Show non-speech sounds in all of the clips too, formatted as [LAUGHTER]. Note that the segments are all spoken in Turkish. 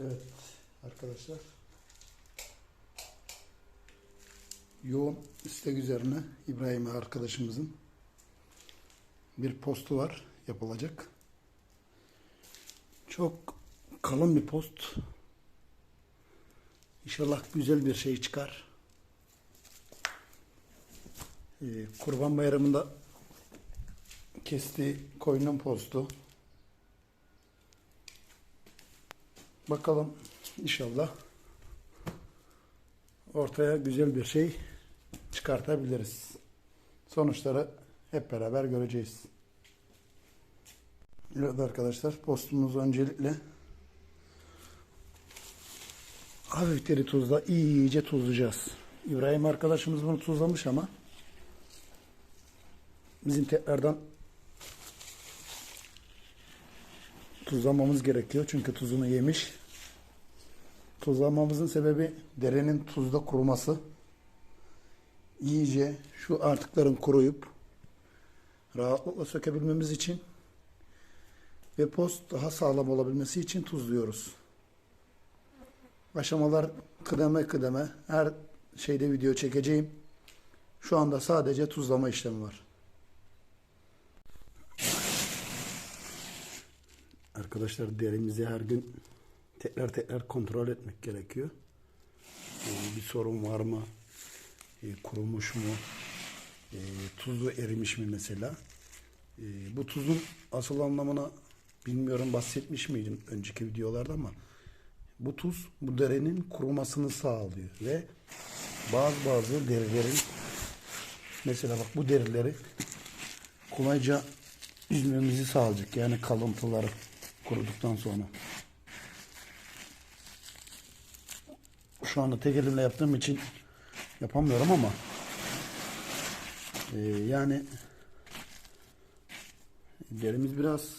Evet arkadaşlar. Yoğun istek üzerine İbrahim arkadaşımızın bir postu var yapılacak. Çok kalın bir post. İnşallah güzel bir şey çıkar. Ee, Kurban Bayramı'nda kestiği koyunun postu. Bakalım inşallah ortaya güzel bir şey çıkartabiliriz. Sonuçları hep beraber göreceğiz. Evet arkadaşlar postumuzu öncelikle hafif deri tuzla iyice tuzlayacağız. İbrahim arkadaşımız bunu tuzlamış ama bizim tekrardan tuzlamamız gerekiyor. Çünkü tuzunu yemiş. Tuzlamamızın sebebi derenin tuzda kuruması. İyice şu artıkların kuruyup rahatlıkla sökebilmemiz için ve post daha sağlam olabilmesi için tuzluyoruz. Aşamalar kıdeme kıdeme her şeyde video çekeceğim. Şu anda sadece tuzlama işlemi var. Arkadaşlar derimizi her gün tekrar tekrar kontrol etmek gerekiyor. Ee, bir sorun var mı? Ee, kurumuş mu? Ee, tuzu erimiş mi mesela? Ee, bu tuzun asıl anlamına bilmiyorum bahsetmiş miydim önceki videolarda ama bu tuz bu derenin kurumasını sağlıyor ve bazı bazı derilerin mesela bak bu derileri kolayca üzmemizi sağlayacak. Yani kalıntıları kuruduktan sonra. Şu anda tek elimle yaptığım için yapamıyorum ama e, yani derimiz biraz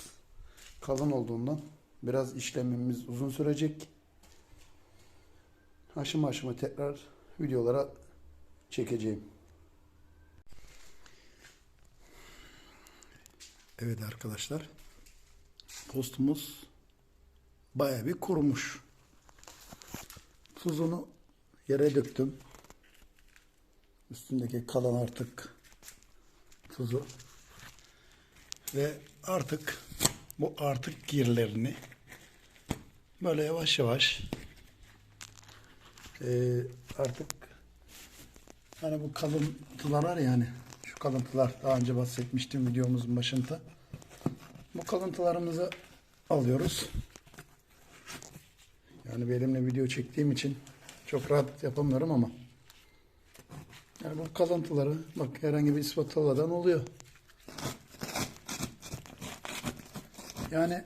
kalın olduğundan biraz işlemimiz uzun sürecek. Aşama aşama tekrar videolara çekeceğim. Evet arkadaşlar. Postumuz bayağı bir kurumuş. Tuzunu yere döktüm. Üstündeki kalan artık tuzu. Ve artık bu artık girlerini böyle yavaş yavaş eee, artık hani bu kalıntılar var yani şu kalıntılar daha önce bahsetmiştim videomuzun başında. Bu kalıntılarımızı alıyoruz. Yani benimle video çektiğim için çok rahat yapamıyorum ama yani bu kalıntıları bak herhangi bir ispatoladan oluyor. Yani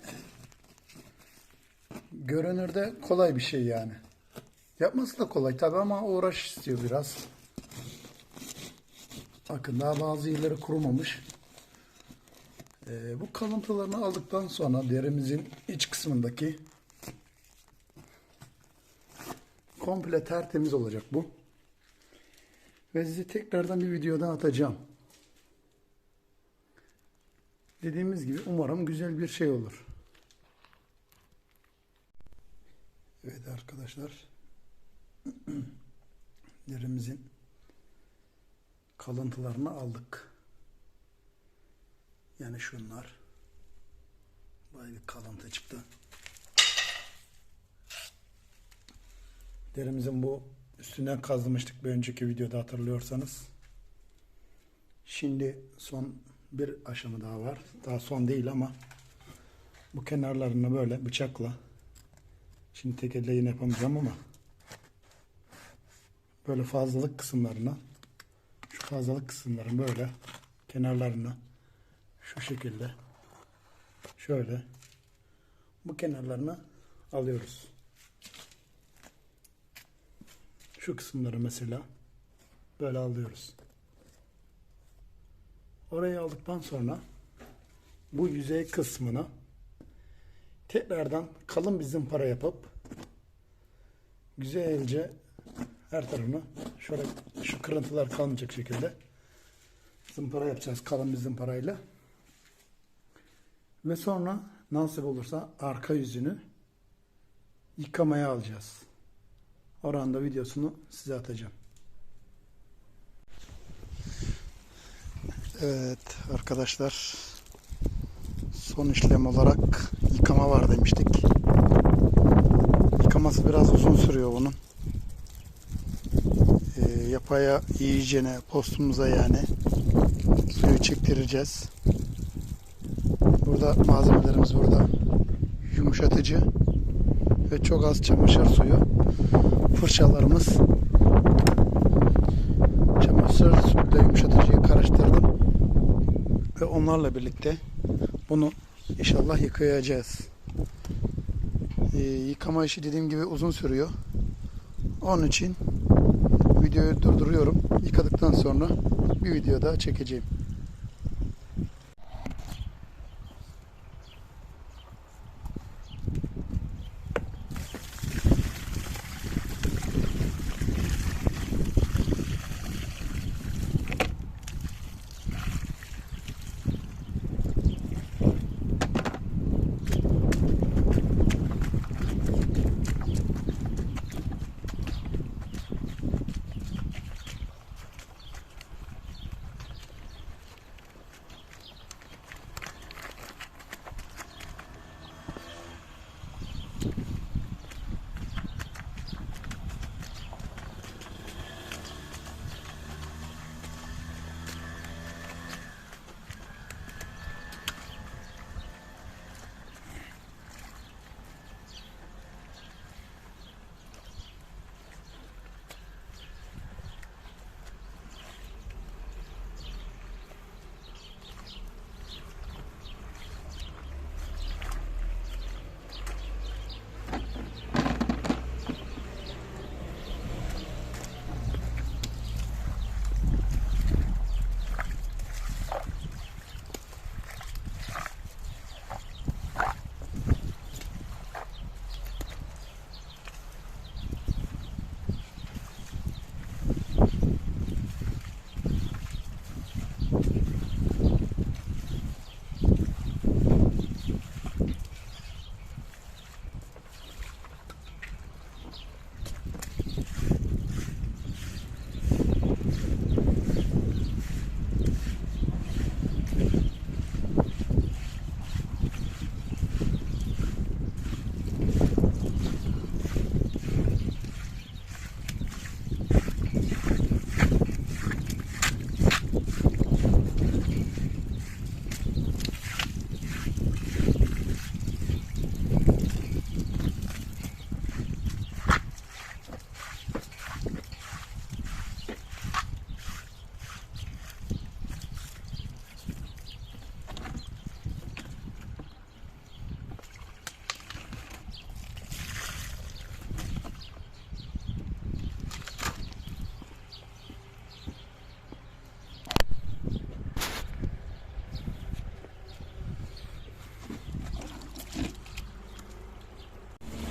görünürde kolay bir şey yani. Yapması da kolay tabi ama uğraş istiyor biraz. Bakın daha bazı yerleri kurumamış. Ee, bu kalıntılarını aldıktan sonra derimizin iç kısmındaki komple tertemiz olacak bu. Ve sizi tekrardan bir videoda atacağım. Dediğimiz gibi umarım güzel bir şey olur. Evet arkadaşlar. [CLEARS THROAT] Derimizin kalıntılarını aldık. Yani şunlar. Bayağı bir kalıntı çıktı. Derimizin bu üstünden kazımıştık bir önceki videoda hatırlıyorsanız. Şimdi son bir aşama daha var. Daha son değil ama bu kenarlarını böyle bıçakla şimdi tek yapamayacağım ama böyle fazlalık kısımlarına şu fazlalık kısımların böyle kenarlarını şu şekilde şöyle bu kenarlarını alıyoruz. Şu kısımları mesela böyle alıyoruz. Orayı aldıktan sonra bu yüzey kısmına tekrardan kalın bir zımpara yapıp güzelce her tarafını şöyle şu kırıntılar kalmayacak şekilde zımpara yapacağız kalın bir zımparayla. Ve sonra nasip olursa arka yüzünü yıkamaya alacağız. Oranda videosunu size atacağım. Evet arkadaşlar son işlem olarak yıkama var demiştik. Yıkaması biraz uzun sürüyor bunun. Ee, yapaya iyicene postumuza yani suyu çektireceğiz. Burada malzemelerimiz burada. Yumuşatıcı ve çok az çamaşır suyu. Fırçalarımız. Çamaşır suyuyla yumuşatıcıyı karıştırdım. Ve onlarla birlikte bunu inşallah yıkayacağız. Ee, yıkama işi dediğim gibi uzun sürüyor. Onun için videoyu durduruyorum. Yıkadıktan sonra bir video daha çekeceğim.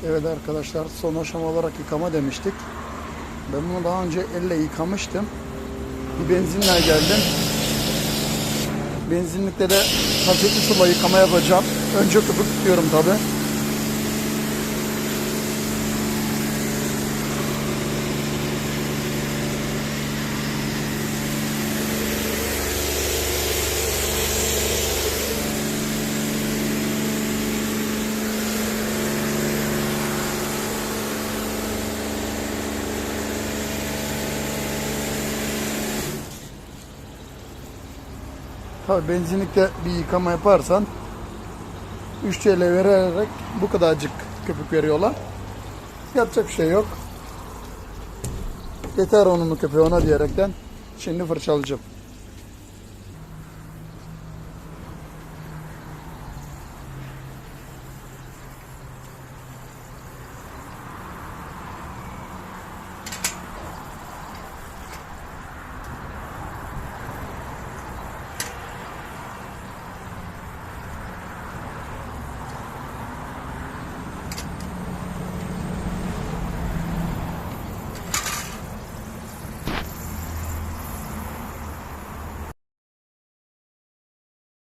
Evet arkadaşlar son aşama olarak yıkama demiştik. Ben bunu daha önce elle yıkamıştım. Bir benzinle geldim. Benzinlikte de hazırlı suyla yıkama yapacağım. Önce köpük tutuyorum tabi. Tabi benzinlikte bir yıkama yaparsan 3 TL vererek bu kadarcık köpük veriyorlar. Yapacak bir şey yok. Yeter onun köpüğü ona diyerekten şimdi fırçalayacağım.